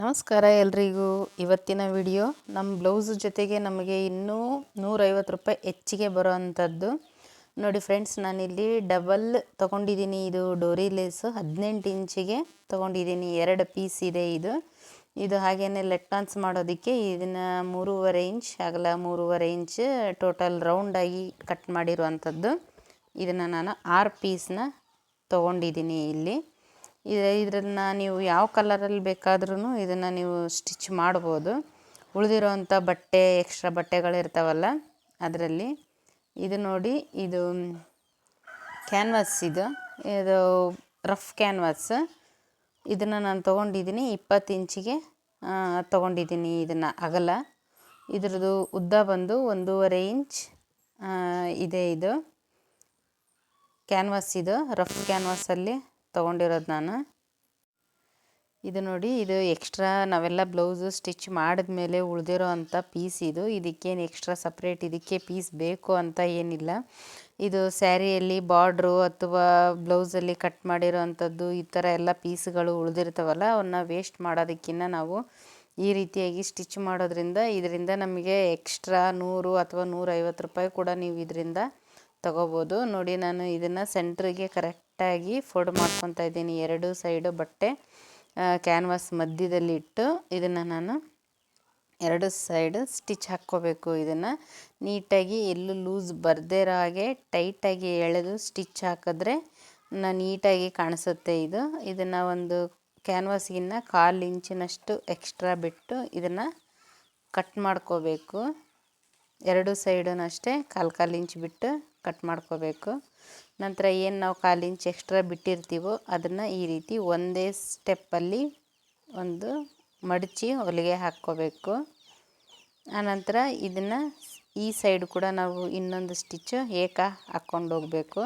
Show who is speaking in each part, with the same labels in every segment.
Speaker 1: ನಮಸ್ಕಾರ ಎಲ್ರಿಗೂ. ಇವತ್ತಿನ ವಿಡಿಯೋ ನಮ್ಮ ಬ್ಲೌಸ್ ಜೊತೆಗೆ ನಮಗೆ ಇನ್ನೂ ನೂರೈವತ್ತು ರೂಪಾಯಿ ಹೆಚ್ಚಿಗೆ ಬರೋ ಅಂಥದ್ದು. ನೋಡಿ ಫ್ರೆಂಡ್ಸ್, ನಾನಿಲ್ಲಿ ಡಬಲ್ ತೊಗೊಂಡಿದ್ದೀನಿ. ಇದು ಡೋರಿ ಲೇಸು ಹದಿನೆಂಟು ಇಂಚಿಗೆ ತೊಗೊಂಡಿದ್ದೀನಿ. ಎರಡು ಪೀಸ್ ಇದೆ ಇದು. ಇದು ಹಾಗೆಯೇ ಲೆಟ್ಟಾನ್ಸ್ ಮಾಡೋದಕ್ಕೆ ಇದನ್ನು ಮೂರುವರೆ ಇಂಚ್, ಅಗಲ ಮೂರುವರೆ ಇಂಚ್ ಟೋಟಲ್ ರೌಂಡಾಗಿ ಕಟ್ ಮಾಡಿರುವಂಥದ್ದು. ಇದನ್ನು ನಾನು ಆರು ಪೀಸ್ನ ತೊಗೊಂಡಿದ್ದೀನಿ ಇಲ್ಲಿ. ಇದನ್ನು ನೀವು ಯಾವ ಕಲರಲ್ಲಿ ಬೇಕಾದ್ರೂ ಇದನ್ನು ನೀವು ಸ್ಟಿಚ್ ಮಾಡ್ಬೋದು. ಉಳಿದಿರೋವಂಥ ಬಟ್ಟೆ, ಎಕ್ಸ್ಟ್ರಾ ಬಟ್ಟೆಗಳಿರ್ತಾವಲ್ಲ ಅದರಲ್ಲಿ. ಇದು ನೋಡಿ, ಇದು ಕ್ಯಾನ್ವಾಸ್ ಇದು. ಇದು ರಫ್ ಕ್ಯಾನ್ವಾಸ್. ಇದನ್ನು ನಾನು ತೊಗೊಂಡಿದ್ದೀನಿ, ಇಪ್ಪತ್ತು ಇಂಚಿಗೆ ತೊಗೊಂಡಿದ್ದೀನಿ ಇದನ್ನು ಅಗಲ. ಇದ್ರದ್ದು ಉದ್ದ ಬಂದು ಒಂದೂವರೆ ಇಂಚ್ ಇದೆ ಇದು. ಕ್ಯಾನ್ವಾಸ್ ಇದು, ರಫ್ ಕ್ಯಾನ್ವಾಸಲ್ಲಿ. ತೊಗೊಂಡಿರೋದು ನಾನು. ಇದು ನೋಡಿ, ಇದು ಎಕ್ಸ್ಟ್ರಾ ನಾವೆಲ್ಲ ಬ್ಲೌಸು ಸ್ಟಿಚ್ ಮಾಡಿದ್ಮೇಲೆ ಉಳಿದಿರೋ ಅಂಥ ಪೀಸ್ ಇದು. ಇದಕ್ಕೇನು ಎಕ್ಸ್ಟ್ರಾ ಸಪ್ರೇಟ್ ಇದಕ್ಕೆ ಪೀಸ್ ಬೇಕು ಅಂತ ಏನಿಲ್ಲ. ಇದು ಸ್ಯಾರಿಯಲ್ಲಿ ಬಾರ್ಡ್ರು ಅಥವಾ ಬ್ಲೌಸಲ್ಲಿ ಕಟ್ ಮಾಡಿರೋ ಅಂಥದ್ದು ಈ ಥರ ಎಲ್ಲ ಪೀಸ್ಗಳು ಉಳಿದಿರ್ತಾವಲ್ಲ ಅವನ್ನ ವೇಸ್ಟ್ ಮಾಡೋದಕ್ಕಿಂತ ನಾವು ಈ ರೀತಿಯಾಗಿ ಸ್ಟಿಚ್ ಮಾಡೋದ್ರಿಂದ ಇದರಿಂದ ನಮಗೆ ಎಕ್ಸ್ಟ್ರಾ ನೂರು ಅಥವಾ ನೂರೈವತ್ತು ರೂಪಾಯಿ ಕೂಡ ನೀವು ಇದರಿಂದ ತಗೋಬೋದು. ನೋಡಿ, ನಾನು ಇದನ್ನು ಸೆಂಟ್ರಿಗೆ ಕರೆಕ್ಟಾಗಿ ಫೋಲ್ಡ್ ಮಾಡ್ಕೊತ ಇದ್ದೀನಿ. ಎರಡು ಸೈಡು ಬಟ್ಟೆ ಕ್ಯಾನ್ವಾಸ್ ಮಧ್ಯದಲ್ಲಿ ಇಟ್ಟು ಇದನ್ನು ನಾನು ಎರಡು ಸೈಡ್ ಸ್ಟಿಚ್ ಹಾಕ್ಕೋಬೇಕು ಇದನ್ನು. ನೀಟಾಗಿ ಎಲ್ಲೂ ಲೂಸ್ ಬರದೇ ಇರೋ ಹಾಗೆ ಟೈಟಾಗಿ ಎಳೆದು ಸ್ಟಿಚ್ ಹಾಕಿದ್ರೆ ನೀಟಾಗಿ ಕಾಣಿಸುತ್ತೆ ಇದು. ಇದನ್ನು ಒಂದು ಕ್ಯಾನ್ವಾಸ್ಗಿನ್ನ ಕಾಲು ಇಂಚಿನಷ್ಟು ಎಕ್ಸ್ಟ್ರಾ ಬಿಟ್ಟು ಇದನ್ನು ಕಟ್ ಮಾಡ್ಕೋಬೇಕು. ಎರಡು ಸೈಡನ್ನು ಅಷ್ಟೇ ಕಾಲು ಕಾಲು ಇಂಚ್ ಬಿಟ್ಟು ಕಟ್ ಮಾಡ್ಕೋಬೇಕು. ನಂತರ ಏನು ನಾವು ಕಾಲು ಇಂಚ್ ಎಕ್ಸ್ಟ್ರಾ ಬಿಟ್ಟಿರ್ತೀವೋ ಅದನ್ನು ಈ ರೀತಿ ಒಂದೇ ಸ್ಟೆಪ್ಪಲ್ಲಿ ಒಂದು ಮಡಚಿ ಹೊಲಿಗೆ ಹಾಕ್ಕೋಬೇಕು. ಆನಂತರ ಇದನ್ನು ಈ ಸೈಡ್ ಕೂಡ ನಾವು ಇನ್ನೊಂದು ಸ್ಟಿಚ್ಚು ಏಕ ಹಾಕ್ಕೊಂಡು ಹೋಗಬೇಕು.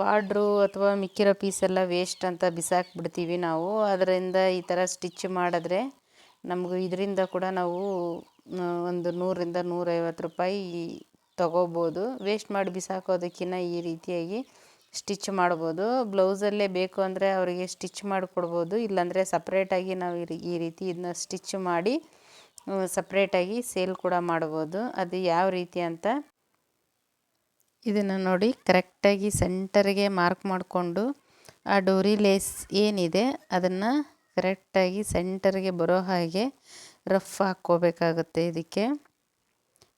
Speaker 1: ಬಾರ್ಡ್ರು ಅಥವಾ ಮಿಕ್ಕಿರೋ ಪೀಸೆಲ್ಲ ವೇಸ್ಟ್ ಅಂತ ಬಿಸಾಕ್ಬಿಡ್ತೀವಿ ನಾವು. ಅದರಿಂದ ಈ ಥರ ಸ್ಟಿಚ್ ಮಾಡಿದ್ರೆ ನಮಗೂ ಇದರಿಂದ ಕೂಡ ನಾವು ಒಂದು ನೂರರಿಂದ ನೂರೈವತ್ತು ರೂಪಾಯಿ ತಗೋಬೋದು. ವೇಸ್ಟ್ ಮಾಡಿ ಬಿಸಾಕೋದಕ್ಕಿಂತ ಈ ರೀತಿಯಾಗಿ ಸ್ಟಿಚ್ ಮಾಡ್ಬೋದು. ಬ್ಲೌಸಲ್ಲೇ ಬೇಕು ಅಂದರೆ ಅವರಿಗೆ ಸ್ಟಿಚ್ ಮಾಡಿಕೊಡ್ಬೋದು. ಇಲ್ಲಾಂದರೆ ಸಪ್ರೇಟಾಗಿ ನಾವು ಈ ರೀತಿ ಇದನ್ನ ಸ್ಟಿಚ್ ಮಾಡಿ ಸಪ್ರೇಟಾಗಿ ಸೇಲ್ ಕೂಡ ಮಾಡ್ಬೋದು. ಅದು ಯಾವ ರೀತಿ ಅಂತ ಇದನ್ನು ನೋಡಿ ಕರೆಕ್ಟಾಗಿ ಸೆಂಟರ್ಗೆ ಮಾರ್ಕ್ ಮಾಡಿಕೊಂಡು ಆ ಡೋರಿ ಲೇಸ್ ಏನಿದೆ ಅದನ್ನು ಕರೆಕ್ಟಾಗಿ ಸೆಂಟರ್ಗೆ ಬರೋ ಹಾಗೆ ರಫ್ ಹಾಕ್ಕೋಬೇಕಾಗುತ್ತೆ ಇದಕ್ಕೆ.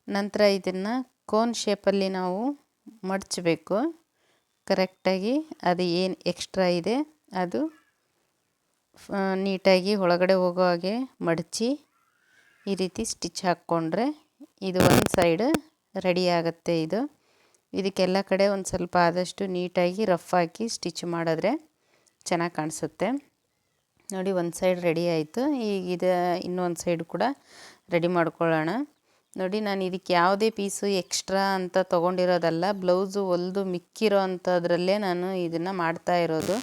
Speaker 1: ನಂತರ ಇದನ್ನು ಕೋನ್ ಶೇಪಲ್ಲಿ ನಾವು ಮಡಚಬೇಕು. ಕರೆಕ್ಟಾಗಿ ಅದು ಏನು ಎಕ್ಸ್ಟ್ರಾ ಇದೆ, ಅದು ನೀಟಾಗಿ ಒಳಗಡೆ ಹೋಗೋ ಹಾಗೆ ಮಡಚಿ ಈ ರೀತಿ ಸ್ಟಿಚ್ ಹಾಕ್ಕೊಂಡ್ರೆ ಇದು ಒಂದು ಸೈಡ್ ರೆಡಿ ಆಗುತ್ತೆ ಇದು. ಇದಕ್ಕೆಲ್ಲ ಕಡೆ ಒಂದು ಸ್ವಲ್ಪ ಆದಷ್ಟು ನೀಟಾಗಿ ರಫ್ ಹಾಕಿ ಸ್ಟಿಚ್ ಮಾಡಿದ್ರೆ ಚೆನ್ನಾಗಿ ಕಾಣಿಸುತ್ತೆ. ನೋಡಿ ಒಂದು ಸೈಡ್ ರೆಡಿ ಆಯಿತು. ಈಗ ಇದು ಇನ್ನೊಂದು ಸೈಡ್ ಕೂಡ ರೆಡಿ ಮಾಡ್ಕೊಳ್ಳೋಣ. ನೋಡಿ, ನಾನು ಇದಕ್ಕೆ ಯಾವುದೇ ಪೀಸು ಎಕ್ಸ್ಟ್ರಾ ಅಂತ ತೊಗೊಂಡಿರೋದಲ್ಲ ಬ್ಲೌಸು ಹೊಲ್ದು ಮಿಕ್ಕಿರೋ ಅಂಥದ್ರಲ್ಲೇ ನಾನು ಇದನ್ನು ಮಾಡ್ತಾ ಇರೋದು.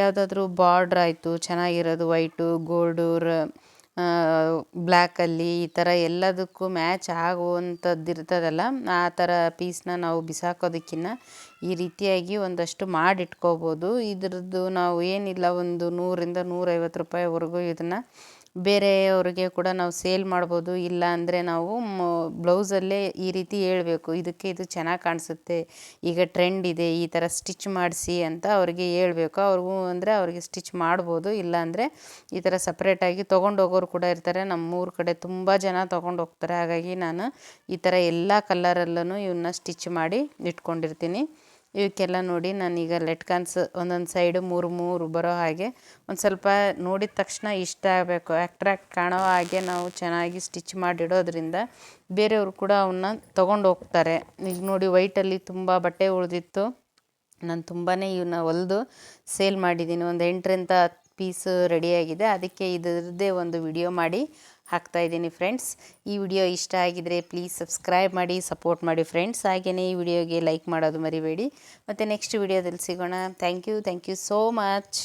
Speaker 1: ಯಾವುದಾದ್ರೂ ಬಾರ್ಡ್ರ್ ಆಯಿತು, ಚೆನ್ನಾಗಿರೋದು ವೈಟು ಗೋಲ್ಡು ಬ್ಲ್ಯಾಕಲ್ಲಿ ಈ ಥರ ಎಲ್ಲದಕ್ಕೂ ಮ್ಯಾಚ್ ಆಗುವಂಥದ್ದು ಇರ್ತದಲ್ಲ ಆ ಥರ ಪೀಸ್ನ ನಾವು ಬಿಸಾಕೋದಕ್ಕಿನ್ನ ಈ ರೀತಿಯಾಗಿ ಒಂದಷ್ಟು ಮಾಡಿಟ್ಕೋಬೋದು. ಇದ್ರದ್ದು ನಾವು ಏನಿಲ್ಲ, ಒಂದು ನೂರಿಂದ ನೂರೈವತ್ತು ರೂಪಾಯಿವರೆಗೂ ಇದನ್ನು ಬೇರೆಯವ್ರಿಗೆ ಕೂಡ ನಾವು ಸೇಲ್ ಮಾಡ್ಬೋದು, ಇಲ್ಲ ಅಂದರೆ ನಾವು ಬ್ಲೌಸಲ್ಲೇ ಈ ರೀತಿ ಹೇಳಬೇಕು, ಇದಕ್ಕೆ ಇದು ಚೆನ್ನಾಗಿ ಕಾಣಿಸುತ್ತೆ, ಈಗ ಟ್ರೆಂಡ್ ಇದೆ, ಈ ಥರ ಸ್ಟಿಚ್ ಮಾಡಿಸಿ ಅಂತ ಅವ್ರಿಗೆ ಹೇಳ್ಬೇಕು. ಅವ್ರಿಗೂ ಅಂದರೆ ಅವ್ರಿಗೆ ಸ್ಟಿಚ್ ಮಾಡ್ಬೋದು, ಇಲ್ಲ ಅಂದರೆ ಈ ಥರ ಸಪ್ರೇಟಾಗಿ ತೊಗೊಂಡೋಗೋರು ಕೂಡ ಇರ್ತಾರೆ. ನಮ್ಮೂರ ಕಡೆ ತುಂಬ ಜನ ತೊಗೊಂಡು ಹೋಗ್ತಾರೆ ಹಾಗಾಗಿ ನಾನು ಈ ಥರ ಎಲ್ಲ ಕಲರಲ್ಲೂ ಇವನ್ನ ಸ್ಟಿಚ್ ಮಾಡಿ ಇಟ್ಕೊಂಡಿರ್ತೀನಿ. ಇವಕ್ಕೆಲ್ಲ ನೋಡಿ ನಾನೀಗ ಲೆಟ್ಕನ್ಸ್ ಒಂದೊಂದು ಸೈಡು ಮೂರು ಮೂರು ಬರೋ ಹಾಗೆ ಒಂದು ಸ್ವಲ್ಪ ನೋಡಿದ ತಕ್ಷಣ ಇಷ್ಟ ಆಗಬೇಕು. ಅಟ್ರ್ಯಾಕ್ಟ್ ಕಾಣೋ ಹಾಗೆ ನಾವು ಚೆನ್ನಾಗಿ ಸ್ಟಿಚ್ ಮಾಡಿಡೋದ್ರಿಂದ ಬೇರೆಯವರು ಕೂಡ ಅವನ್ನ ತೊಗೊಂಡು ಹೋಗ್ತಾರೆ. ಈಗ ನೋಡಿ ವೈಟಲ್ಲಿ ತುಂಬ ಬಟ್ಟೆ ಉಳಿದಿತ್ತು. ನಾನು ತುಂಬಾ ಇವನ್ನ ಹೊಲಿದು ಸೇಲ್ ಮಾಡಿದ್ದೀನಿ ಒಂದು ಎಂಟರಿಂದ ಹತ್ತು ಪೀಸು ರೆಡಿಯಾಗಿದೆ ಅದಕ್ಕೆ ಇದರದ್ದೇ ಒಂದು ವಿಡಿಯೋ ಮಾಡಿ ಹಾಕ್ತಾಯಿದ್ದೀನಿ ಫ್ರೆಂಡ್ಸ್. ಈ ವಿಡಿಯೋ ಇಷ್ಟ ಆಗಿದರೆ ಪ್ಲೀಸ್ ಸಬ್ಸ್ಕ್ರೈಬ್ ಮಾಡಿ ಸಪೋರ್ಟ್ ಮಾಡಿ ಫ್ರೆಂಡ್ಸ್. ಹಾಗೆಯೇ ಈ ವಿಡಿಯೋಗೆ ಲೈಕ್ ಮಾಡೋದು ಮರಿಬೇಡಿ. ಮತ್ತು ನೆಕ್ಸ್ಟ್ ವಿಡಿಯೋದಲ್ಲಿ ಸಿಗೋಣ. Thank you thank you so much